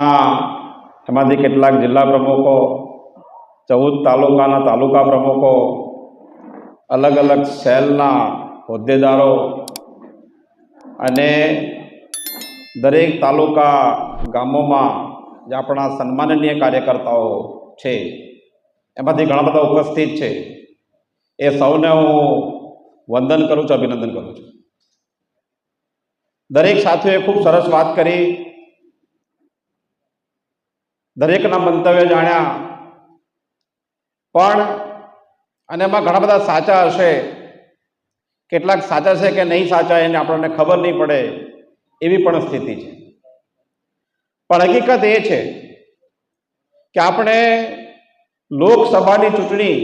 એમાંથી કેટલાક જિલ્લા પ્રમુખો, ચૌદ તાલુકાના તાલુકા પ્રમુખો, અલગ અલગ સેલના હોદ્દેદારો અને દરેક તાલુકા ગામોમાં જે આપણા સન્માનનીય કાર્યકર્તાઓ છે, એમાંથી ઘણા બધા ઉપસ્થિત છે. એ સૌને હું વંદન કરું છું, અભિનંદન કરું છું. દરેક સાથીઓએ ખૂબ સરસ વાત કરી. દરેકના મંતવ્ય જાણ્યા. પણ, અને એમાં ઘણા બધા સાચા હશે. કેટલાક સાચા છે કે નહીં સાચા એને આપણને ખબર નહીં પડે, એવી પણ સ્થિતિ છે. પણ હકીકત એ છે કે આપણે લોકસભાની ચૂંટણી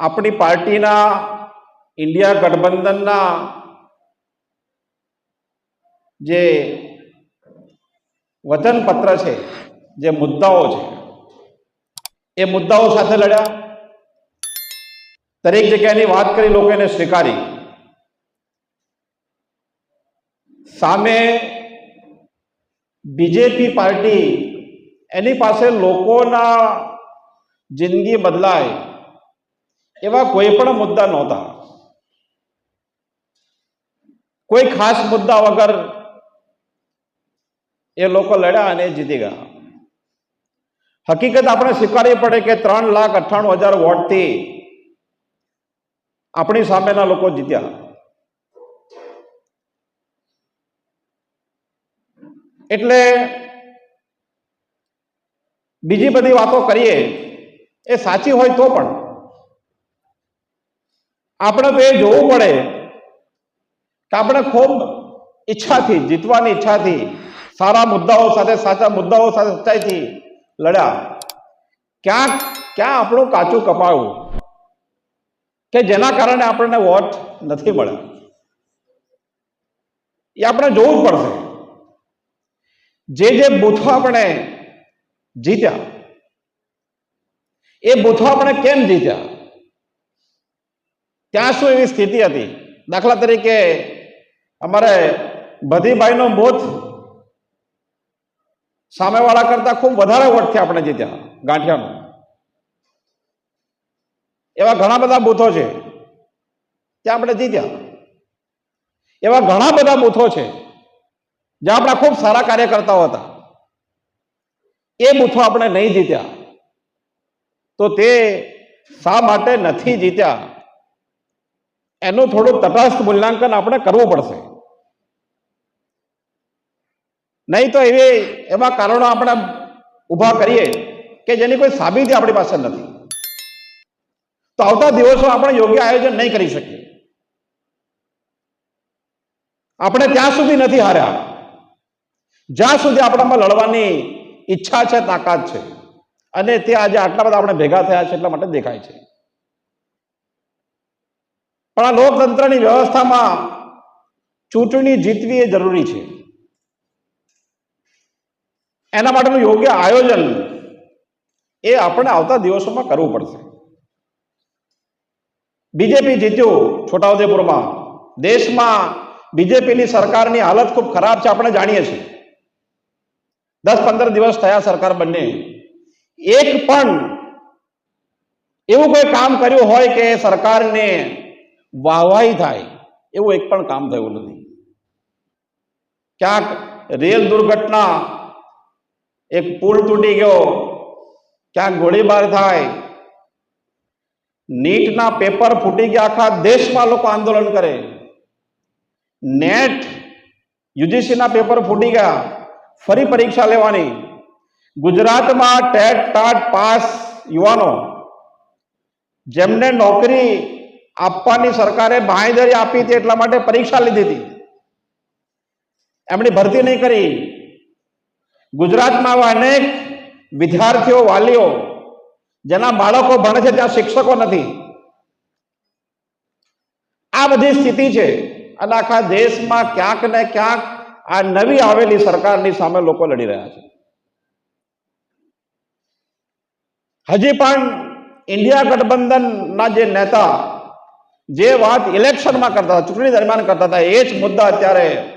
આપણી પાર્ટીના ઇન્ડિયા ગઠબંધનના જે વચનપત્ર છે, જે મુદ્દાઓ છે. એ મુદ્દાઓ સાથે લડ્યા. દરેક જગ્યાની વાત કરી, લોકો એને સ્વીકારી. સામે બીજેપી પાર્ટી એની પાસે લોકોના જિંદગી બદલાય એવા કોઈ પણ મુદ્દા નહોતા. કોઈ ખાસ મુદ્દા વગર એ લોકો લડ્યા અને જીતી ગયા. હકીકત આપણે સ્વીકારવી પડે કે ત્રણ લાખ અઠ્ઠાણું હજાર વોટથી આપણી સામેના લોકો જીત્યા. એટલે બીજી બધી વાતો કરીએ, એ સાચી હોય તો પણ. આપણે તો એ જોવું પડે કે આપણે ખૂબ ઈચ્છાથી, જીતવાની ઈચ્છાથી સારા મુદ્દાઓ સાથે, સાચા મુદ્દાઓ સાથે સચ્ચાઈથી લડ્યા. ક્યાંક ક્યાં આપણું કાચું કપાયું કે જેના કારણે આપણને વોટ નથી મળ્યા એ આપણે જોવું જ પડશે. જે જે બૂથો આપણે જીત્યા, એ બૂથો આપણે કેમ જીત્યા? ત્યાં શું એવી સ્થિતિ હતી? દાખલા તરીકે અમારે બધીભાઈનો બૂથ સામેવાળા કરતા ખૂબ વધારે વોટથી આપણે જીત્યા ગાંઠિયાનો. એવા ઘણા બધા બૂથો છે. ત્યાં આપણે જીત્યા એવા ઘણા બધા બૂથો છે. જ્યાં આપણા ખૂબ સારા કાર્યકર્તાઓ હતા. એ બૂથો આપણે નહીં જીત્યા. તો તે શા માટે નથી જીત્યા? એનું થોડું તટસ્થ મૂલ્યાંકન આપણે કરવું પડશે. નહીં તો એવી, એવા કારણો આપણે ઊભા કરીએ કે જેની કોઈ સાબિતી આપણી પાસે નથી. તો આવતા દિવસો આપણે યોગ્ય આયોજન નહીં કરી શકીએ. આપણે ત્યાં સુધી નથી હાર્યા. જ્યાં સુધી આપણામાં લડવાની ઈચ્છા છે, તાકાત છે. અને તે આજે આટલા બધા આપણે ભેગા થયા છે એટલા માટે દેખાય છે. પણ આ લોકતંત્રની વ્યવસ્થામાં ચૂંટણી જીતવી એ જરૂરી છે. એના માટેનું યોગ્ય આયોજન એ આપણે આવતા દિવસોમાં કરવું પડશે. બીજેપી જીત્યું છોટાઉદેપુરમાં. દેશમાં બીજેપીની સરકારની હાલત ખૂબ ખરાબ છે, આપણે જાણીએ છીએ. દસ પંદર દિવસ થયા સરકાર બંને. એક પણ એવું કોઈ કામ કર્યું હોય કે સરકારને વાહવાહી થાય, એવું એક પણ કામ થયું નથી. ક્યાંક રેલ દુર્ઘટના એક પુલ તૂટી ગયો. ક્યાં ગોળીબાર થાય. નીટના પેપર ફૂટી ગયા. આખા દેશમાં લોકો આંદોલન કરે. નેટ, યુજીસીના પેપર ફૂટી ગયા. ફરી પરીક્ષા લેવાની. ગુજરાતમાં ટેટ ટાટ પાસ યુવાનો. જેમને નોકરી આપવાની સરકારે બાંયધરી આપી હતી એટલા માટે પરીક્ષા લીધી હતી. એમની ભરતી નહીં કરી. ગુજરાતમાં આવા અનેક વિદ્યાર્થીઓ, વાલીઓ, જેના બાળકો ભણે છે, ત્યાં શિક્ષકો નથી. આ બધી સ્થિતિ છે. અને આખા દેશમાં ક્યાંક ને ક્યાંક આ નવી આવેલી સરકારની સામે લોકો લડી રહ્યા છે. હજી પણ ઇન્ડિયા ગઠબંધનના જે નેતા જે વાત ઇલેક્શનમાં કરતા હતા, ચૂંટણી દરમિયાન કરતા હતા, એ જ મુદ્દા અત્યારે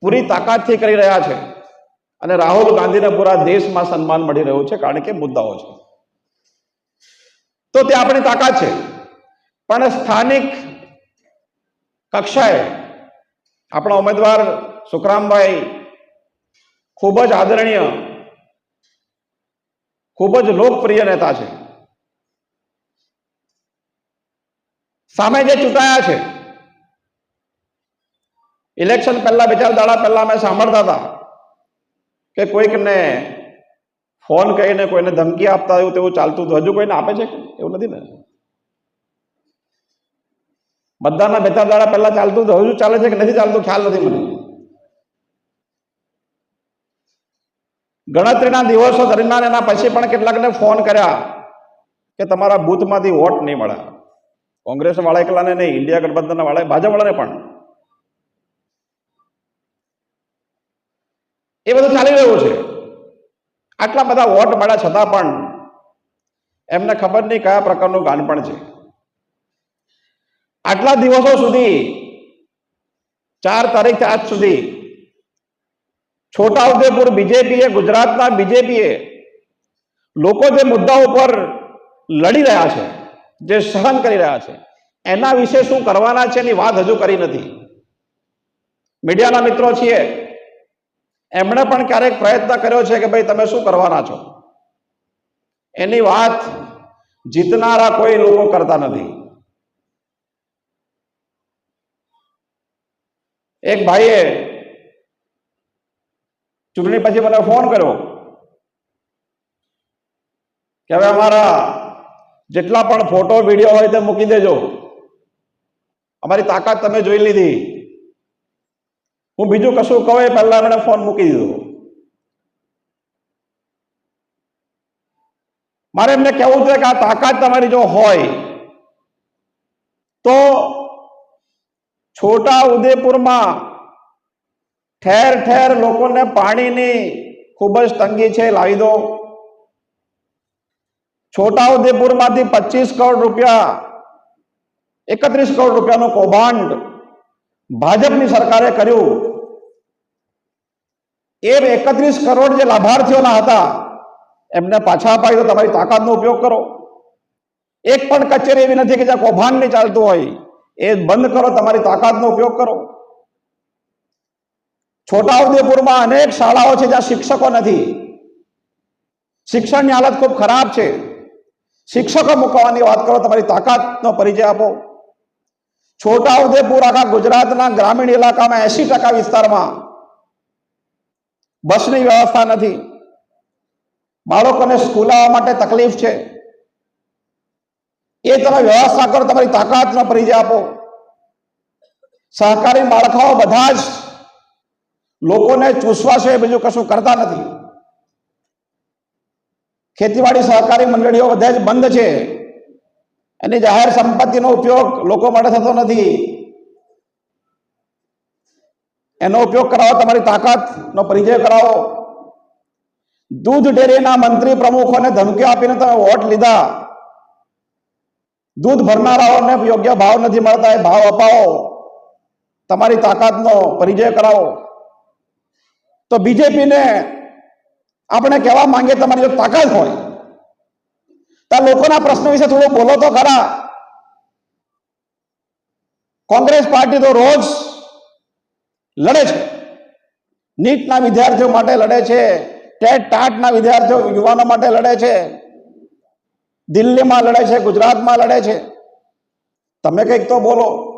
પૂરી તાકાતથી કરી રહ્યા છે. અને રાહુલ ગાંધીને પૂરા દેશમાં સન્માન મળી રહ્યું છે, કારણ કે મુદ્દાઓ છે. તો તે આપણી તાકાત છે. પણ સ્થાનિક કક્ષાએ આપણા ઉમેદવાર સુખરામભાઈ ખૂબ જ આદરણીય, ખૂબ જ લોકપ્રિય નેતા છે. સામે જે ચૂંટાયા છે, ઇલેક્શન પહેલા બે ચાર દાડા પહેલા અમે સાંભળતા હતા. કે કોઈકને ફોન કરીને કોઈને ધમકી આપતા એવું તેવું ચાલતું હતું? હજુ કોઈને આપે છે? એવું નથી ને? બધાના બે ચાર દાડા પહેલા ચાલતું હતું, હજુ ચાલે છે કે નથી ચાલતું? ખ્યાલ નથી મને. ગણતરીના દિવસો દરમિયાન એના પછી પણ કેટલાકને ફોન કર્યા કે તમારા બૂથમાંથી વોટ નહીં મળે. કોંગ્રેસ વાળા એકલાને નહીં, ઇન્ડિયા ગઠબંધનના વાળા ભાજપ વાળાને પણ. એ બધું ચાલી રહ્યું છે. આટલા બધા વોટ મળ્યા છતાં પણ એમને ખબર નહીં કયા પ્રકારનું ગાનપણ છે. આટલા દિવસો સુધી, ચાર તારીખથી આજ સુધી છોટાઉદેપુર બીજેપીએ, ગુજરાતના બીજેપીએ લોકો જે મુદ્દાઓ પર લડી રહ્યા છે, જે સહન કરી રહ્યા છે, એના વિશે શું કરવાના છે એની વાત હજુ કરી નથી. મીડિયાના મિત્રો છીએ એમણે પણ ક્યારેક પ્રયત્ન કર્યો છે કે ભાઈ તમે શું કરવાના છો? એની વાત જીતનારા કોઈ લોકો કરતા નથી. એક ભાઈએ ચૂંટણી પછી મને ફોન કર્યો કે હવે અમારા જેટલા પણ ફોટો, વીડિયો હોય તે મૂકી દેજો. અમારી તાકાત તમે જોઈ લીધી. હું બીજું કશું કહું એ પહેલા એમણે ફોન મૂકી દીધો. મારે એમને કહેવું છે કે આ તાકાત તમારી જો હોય, તો છોટા ઉદેપુરમાં ઠેર ઠેર લોકોને પાણીની ખૂબ જ તંગી છે, લાવી દો. છોટા ઉદેપુરમાંથી પચીસ કરોડ રૂપિયા, એકત્રીસ કરોડ રૂપિયાનું કૌભાંડ ભાજપની સરકારે કર્યું. એ એકત્રીસ કરોડ જે લાભાર્થીઓના હતા, એમને પાછા અપાય તો તમારી તાકાતનો ઉપયોગ કરો. એક પણ કચેરી એવી નથી કે જ્યાં કૌભાંડ નહીં ચાલતું હોય. એ બંધ કરો, તમારી તાકાતનો ઉપયોગ કરો. છોટાઉદેપુરમાં અનેક શાળાઓ છે જ્યાં શિક્ષકો નથી. શિક્ષણની હાલત ખૂબ ખરાબ છે. શિક્ષકો મૂકવાની વાત કરો, તમારી તાકાતનો પરિચય આપો. છોટાઉદેપુર આખા ગુજરાતના ગ્રામીણ ઇલાકામાં એસી ટકા વિસ્તારમાં બસની વ્યવસ્થા નથી. બાળકોને સ્કૂલ આવવા માટે તકલીફ છે. એ તમે વ્યવસ્થા કરો, તમારી તાકાતનો પરિચય આપો. સહકારી માળખાઓ બધા જ લોકોને ચૂસવા છે, બીજું કશું કરતા નથી. ખેતીવાડી સહકારી મંડળીઓ બધા જ બંધ છે. એની જાહેર સંપત્તિનો ઉપયોગ લોકો માટે થતો નથી. એનો ઉપયોગ કરાવો, તમારી તાકાતનો પરિચય કરાવો. દૂધ ડેરીના મંત્રી પ્રમુખોને ધમકી આપીને તમે વોટ લીધા. દૂધ ભરનારાઓને યોગ્ય ભાવ નથી મળતા, એ ભાવ અપાવો. તમારી તાકાતનો પરિચય કરાવો. તો બીજેપીને આપણે કહેવા માંગીએ, તમારી જો તાકાત હોય તો લોકોના પ્રશ્નો વિશે થોડું બોલો તો ખરા. કોંગ્રેસ પાર્ટી તો રોજ લડે છે. નીટના વિદ્યાર્થીઓ માટે લડે છે. ટેટ ટાટના વિદ્યાર્થીઓ યુવાનો માટે લડે છે. દિલ્હીમાં લડે છે, ગુજરાતમાં લડે છે. તમે કંઈક તો બોલો.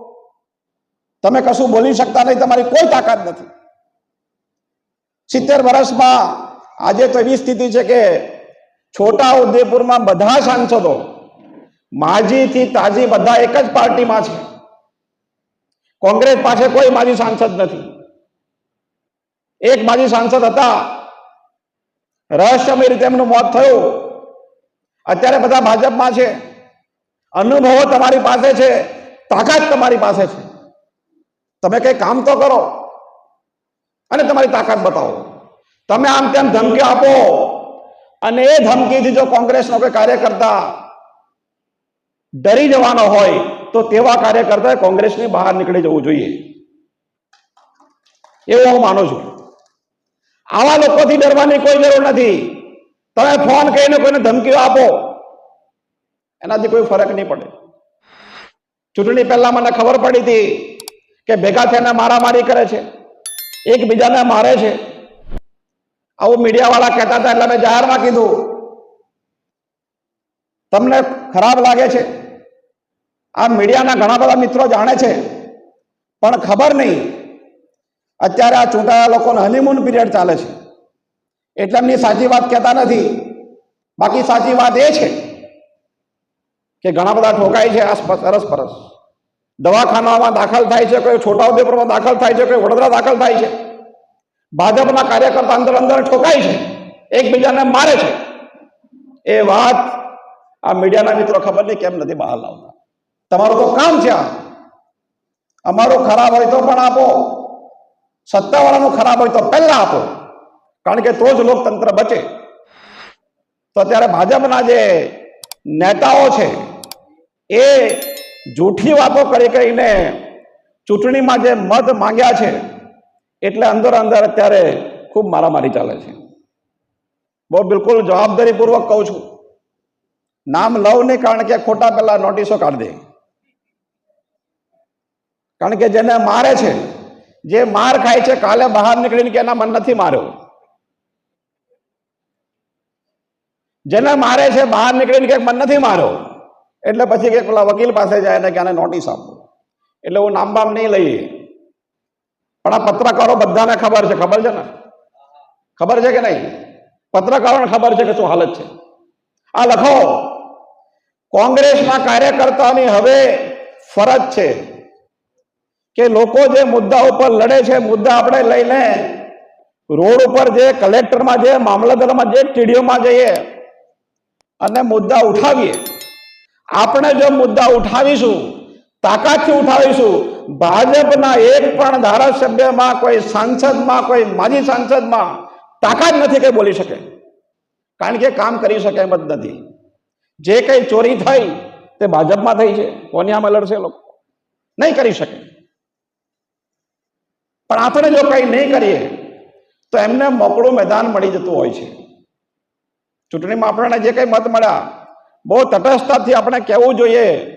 તમે કશું બોલી શકતા નહીં, તમારી કોઈ તાકાત નથી. સિત્તેર વર્ષમાં આજે તો એવી સ્થિતિ છે કે છોટા ઉદેપુરમાં બધા સાંસદો, માજીથી તાજી બધા એક જ પાર્ટીમાં છે. કોંગ્રેસ પાસે કોઈ માજી સાંસદ નથી. એક માજી સાંસદ હતા. રહસ્યમય રીતે એમનું મોત થયું. અત્યારે બધા ભાજપમાં છે. અનુભવો તમારી પાસે છે. તાકાત તમારી પાસે છે. તમે કઈ કામ તો કરો. અને તમારી તાકાત બતાવો. તમે આમ તેમ ધમકી આપો. અને એ ધમકીથી જો કોંગ્રેસનો કોઈ કાર્યકર્તા ડરી જવાનો હોય, તો તેવા કાર્યકર્તાએ કોંગ્રેસની બહાર નીકળી જવું જોઈએ. એવું હું માનું છું. આવા લોકોથી ડરવાની કોઈ જરૂર નથી. તમે ફોન કરીને કોઈને ધમકીઓ આપો, એનાથી કોઈ ફરક નહીં પડે. ચૂંટણી પહેલા મને ખબર પડી હતી કે ભેગા થઈને મારામારી કરે છે. એકબીજાને મારે છે. આવું મીડિયાવાળા કહેતા હતા એટલે મેં જાહેરમાં કીધું. તમને ખરાબ લાગે છે? આ મીડિયાના ઘણા બધા મિત્રો જાણે છે, પણ ખબર નહીં. અત્યારે આ ચૂંટાયા લોકોનો હનીમૂન પીરિયડ ચાલે છે. એટલે એમની સાચી વાત કહેતા નથી. બાકી સાચી વાત એ છે કે ઘણા બધા ઠોકાય છે આ સરસ પરસ દવાખાનામાં દાખલ થાય છે, કોઈ છોટાઉદેપુરમાં દાખલ થાય છે, કોઈ વડોદરા દાખલ થાય છે. ભાજપના કાર્યકર્તા અંદર અંદર ઠોકાય છે, એકબીજાને મારે છે. એ વાત આ મીડિયાના મિત્રો ખબર નહીં કેમ નથી બહાર લાવતા. તમારું તો કામ છે આ. અમારું ખરાબ હોય તો પણ આપો. સત્તાવાળાનું ખરાબ હોય તો પહેલા આપો. કારણ કે તો જ લોકતંત્ર બચે. તો અત્યારે ભાજપના જે નેતાઓ છે, એ જૂઠી વાતો કરી કરીને ચૂંટણીમાં જે મત માંગ્યા છે એટલે અંદર અંદર અત્યારે ખૂબ મારામારી ચાલે છે. બહુ બિલકુલ જવાબદારીપૂર્વક કહું છું. નામ લવને કારણ કે ખોટા પેલા નોટિસો કાઢી દે. કારણ કે જેને મારે છે, જે માર ખાય છે, કાલે બહાર નીકળીને કે એના મન નથી માર્યો. જેને મારે છે, બહાર નીકળીને કે મન નથી માર્યો, એટલે પછી કે પેલા વકીલ પાસે જાય ને કે આને નોટિસ આપો. એટલે હું નામ બામ નહીં લઈએ. પણ આ પત્રકારો બધાને ખબર છે ખબર છે ને? ખબર છે કે નહીં? પત્રકારોને ખબર છે કે શું હાલત છે? આ લખો, કોંગ્રેસના કાર્યકર્તાની હવે ફરજ છે કે લોકો જે મુદ્દા ઉપર લડે છે, મુદ્દા આપણે લઈને રોડ ઉપર જે કલેક્ટરમાં જે મામલતદારમાં જે ટીડીઓમાં જઈએ અને મુદ્દા ઉઠાવીએ. આપણે જો મુદ્દા ઉઠાવીશું તાકાતથી ઉઠાવીશું. ભાજપના એક પણ ધારાસભ્યમાં કોઈ સાંસદમાં, કોઈ માજી સાંસદમાં તાકાત નથી કે બોલી શકે. કારણ કે કામ કરી શકે એમ જ નથી. જે કંઈ ચોરી થઈ, તે ભાજપમાં થઈ છે. કોની આમાં લડશે લોકો? નહીં કરી શકે. પણ આપણે જો કંઈ નહીં કરીએ, તો એમને મોકળું મેદાન મળી જતું હોય છે. ચૂંટણીમાં આપણને જે કંઈ મત મળ્યા, બહુ તટસ્થતાથી આપણે કહેવું જોઈએ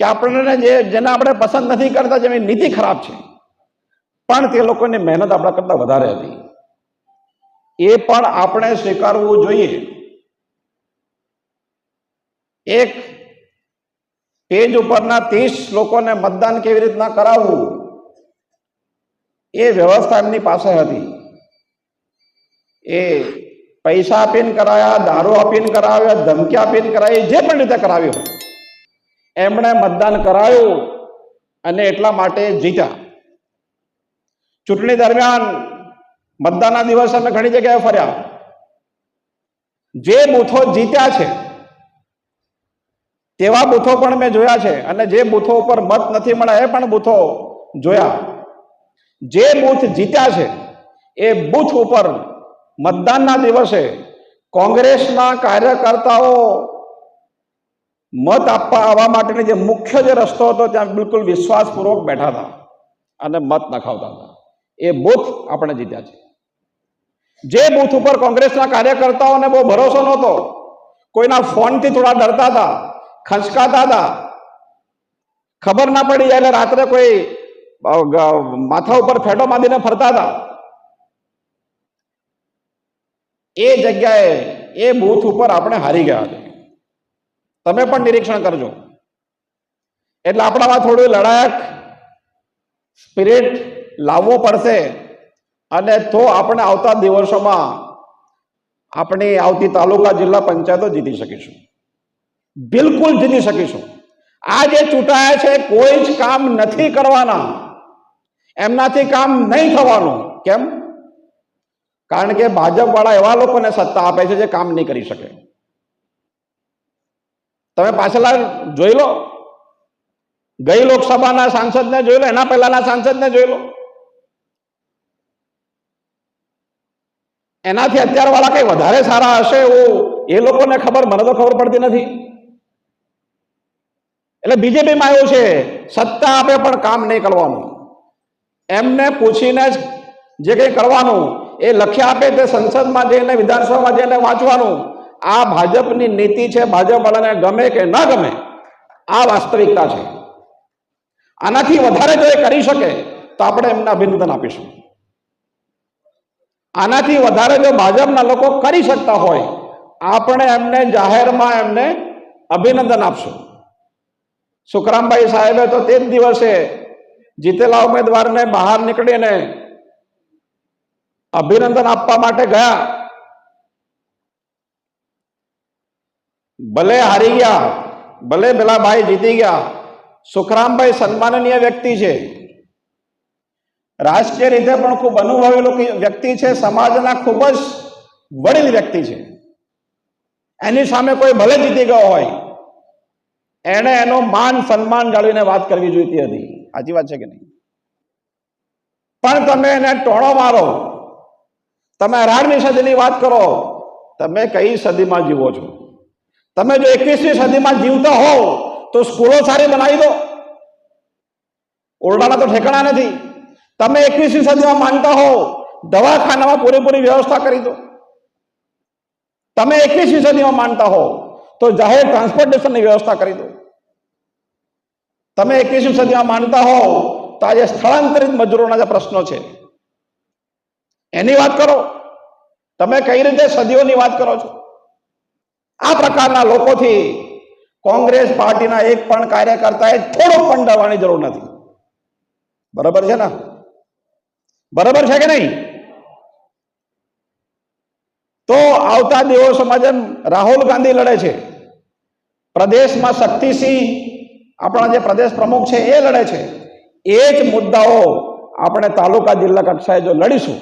કે આપણને જે જેને આપણે પસંદ નથી કરતા, જેની નીતિ ખરાબ છે. પણ તે લોકોની મહેનત આપણા કરતા વધારે હતી. એ પણ આપણે સ્વીકારવું જોઈએ. એક પેજ ઉપરના ત્રીસ લોકોને મતદાન કેવી રીતના કરાવવું? એ વ્યવસ્થા એમની પાસે હતી. એ પૈસા આપીને કરાયા, દારૂ આપીને કરાવ્યા, ધમકી આપીને કરાવી, જે પણ રીતે કરાવ્યું હોય. એમણે મતદાન કરાયું અને એટલા માટે જીત્યા. ચૂંટણી દરમિયાન મતદાનના દિવસે અમે ઘણી જગ્યાએ ફર્યા. જે બૂથો જીત્યા છે, તેવા બૂથો પણ મેં જોયા છે અને જે બૂથો ઉપર મત નથી મળ્યા એ પણ બૂથો જોયા. જે બૂથ જીત્યા છે, એ બૂથ ઉપર મતદાનના દિવસે કોંગ્રેસના કાર્યકર્તાઓ મત આપવા આવવા માટેની જે મુખ્ય જે રસ્તો હતો, ત્યાં બિલકુલ વિશ્વાસપૂર્વક બેઠા હતા અને મત નખાવતા હતા. એ બૂથ આપણે જીત્યા છે જે બૂથ ઉપર કોંગ્રેસના કાર્યકર્તાઓને બહુ ભરોસો નહોતો, કોઈના ફોનથી થોડા ડરતા હતા, ખંચકાતા હતા, ખબર ના પડી એટલે રાત્રે કોઈ માથા ઉપર ફેટો બાંધીને ફરતા હતા. એ જગ્યાએ, એ બૂથ ઉપર આપણે હારી ગયા હતા. તમે પણ નિરીક્ષણ કરજો. એટલે આપણામાં થોડું લડાયક સ્પિરિટ લાવવો પડશે અને તો આપણે આવતા દિવસોમાં આપણી આવતી તાલુકા જિલ્લા પંચાયતો જીતી શકીશું. બિલકુલ જીતી શકીશું. આ જે ચૂંટાયા છે કોઈ જ કામ નથી કરવાના. એમનાથી કામ નહીં થવાનું. કેમ? કારણ કે ભાજપ વાળા એવા લોકોને સત્તા આપે છે જે કામ નહીં કરી શકે. તમે પાછલા જોઈ લો. ગઈ લોકસભાના સાંસદને જોઈ લો, એના પહેલાના સાંસદને જોઈ લો. એનાથી અત્યાર વાળા કઈ વધારે સારા હશે એવું એ લોકોને ખબર, મને તો ખબર પડતી નથી. એટલે બીજેપીમાં એવું છે, સત્તા આપે પણ કામ નહીં કરવાનું. એમને પૂછીને જ જે કંઈ કરવાનું, એ લખ્યા આપે તે સંસદમાં જઈને, વિધાનસભામાં જઈને વાંચવાનું. આ ભાજપની નીતિ છે, ભાજપવાળાને ગમે કે ન ગમે, આ વાસ્તવિકતા છે. આનાથી વધારે જો એ કરી શકે, તો આપણે એમને અભિનંદન આપીશું. આનાથી વધારે જો ભાજપના લોકો કરી શકતા હોય, આપણે એમને જાહેરમાં એમને અભિનંદન આપશું. સુખરામભાઈ સાહેબે તો તે જ દિવસે જીતેલા ઉમેદવારને બહાર નીકળીને અભિનંદન આપવા માટે ગયા. ભલે હારી ગયા, ભલે પેલા ભાઈ જીતી ગયા, સુખરામભાઈ સન્માનનીય વ્યક્તિ છે. રાજકીય રીતે પણ ખૂબ અનુભવેલું વ્યક્તિ છે, સમાજના ખૂબ જ વડીલ વ્યક્તિ છે. એની સામે કોઈ ભલે જીતી ગયો હોય, એણે એનો માન સન્માન જાળવીને વાત કરવી જોઈતી હતી. સાચી વાત છે કે નહીં? પણ તમે એને ટોણો મારો, તમે અઢારમી સદીની વાત કરો, તમે કઈ સદીમાં જીવો છો? તમે જો એકવીસમી સદીમાં જીવતા હોવ, તો સ્કૂલો સારી બનાવી દો. ઓરડાના તો ઠેકાણા નથી. તમે એકવીસમી સદીમાં માનતા હો દવાખાનામાં પૂરેપૂરી વ્યવસ્થા કરી દો. તમે એકવીસમી સદીમાં માનતા હો તો જાહેર ટ્રાન્સપોર્ટેશનની વ્યવસ્થા કરી દો. તમે એકવીસમી સદીમાં માનતા હો તો આજે સ્થળાંતરિત મજૂરોના જે પ્રશ્નો છે, એની વાત કરો. તમે કઈ રીતે સદીઓની વાત કરો છો? આ પ્રકારના લોકોથી કોંગ્રેસ પાર્ટીના એક પણ કાર્યકર્તાએ થોડો પણ ડરવાની જરૂર નથી. બરાબર છે ને? બરાબર છે કે નહીં? તો આવતા દેવો સમાજન રાહુલ ગાંધી લડે છે, પ્રદેશમાં શક્તિસિંહ, આપણા જે પ્રદેશ પ્રમુખ છે, એ લડે છે. એ જ મુદ્દાઓ આપણે તાલુકા જિલ્લા કક્ષાએ જો લડીશું,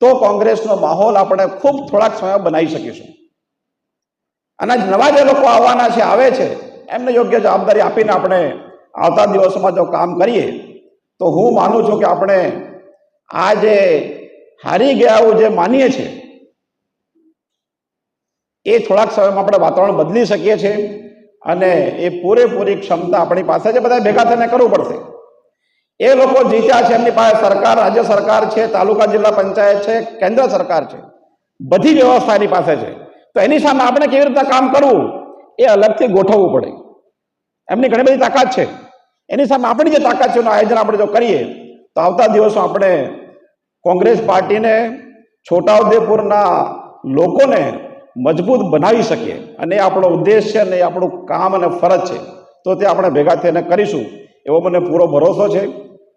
તો કોંગ્રેસનો માહોલ આપણે ખૂબ થોડાક સમય બનાવી શકીશું. અને નવા જે લોકો આવવાના છે, આવે છે, એમને યોગ્ય જવાબદારી આપીને આપણે આવતા દિવસોમાં જો કામ કરીએ, તો હું માનું છું કે આપણે આ જે હારી ગયાવું જે માનીએ છીએ, એ થોડાક સમયમાં આપણે વાતાવરણ બદલી શકીએ છીએ અને એ પૂરેપૂરી ક્ષમતા આપણી પાસે છે બધા ભેગા થઈને કરવું પડશે. એ લોકો જીત્યા છે, એમની પાસે સરકાર, રાજ્ય સરકાર છે, તાલુકા જિલ્લા પંચાયત છે, કેન્દ્ર સરકાર છે, બધી વ્યવસ્થા એની પાસે છે. તો એની સામે આપણે કેવી રીતે કામ કરવું? એ અલગથી ગોઠવવું પડે. એમની ઘણી બધી તાકાત છે. એની સામે આપણી જે તાકાત છે, એનું આયોજન આપણે જો કરીએ, તો આવતા દિવસો આપણે કોંગ્રેસ પાર્ટીને, છોટાઉદેપુરના લોકોને મજબૂત બનાવી શકીએ. અને એ આપણો ઉદ્દેશ છે અને એ આપણું કામ અને ફરજ છે. તો તે આપણે ભેગા થઈને કરીશું. એવો મને પૂરો ભરોસો છે.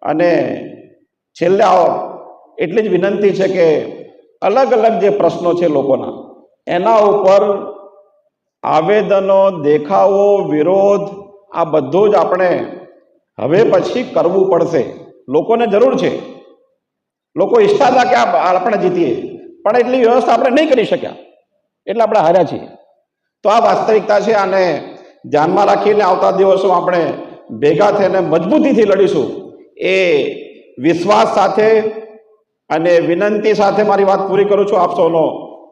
અને છેલ્લે એટલી જ વિનંતી છે કે અલગ અલગ જે પ્રશ્નો છે લોકોના એના ઉપર આવેદનો, દેખાવો, વિરોધ, આ બધું જ આપણે હવે પછી કરવું પડશે. લોકોને જરૂર છે. લોકો ઈચ્છતા હતા કે આપણે જીતીએ. પણ એટલી વ્યવસ્થા આપણે નહીં કરી શક્યા. એટલે આપણે હાર્યા છીએ. તો આ વાસ્તવિકતા છે આને ધ્યાનમાં રાખીને આવતા દિવસો આપણે ભેગા થઈને મજબૂતીથી લડીશું. એ વિશ્વાસ સાથે અને વિનંતી સાથે મારી વાત પૂરી કરું છું આપ સૌનો.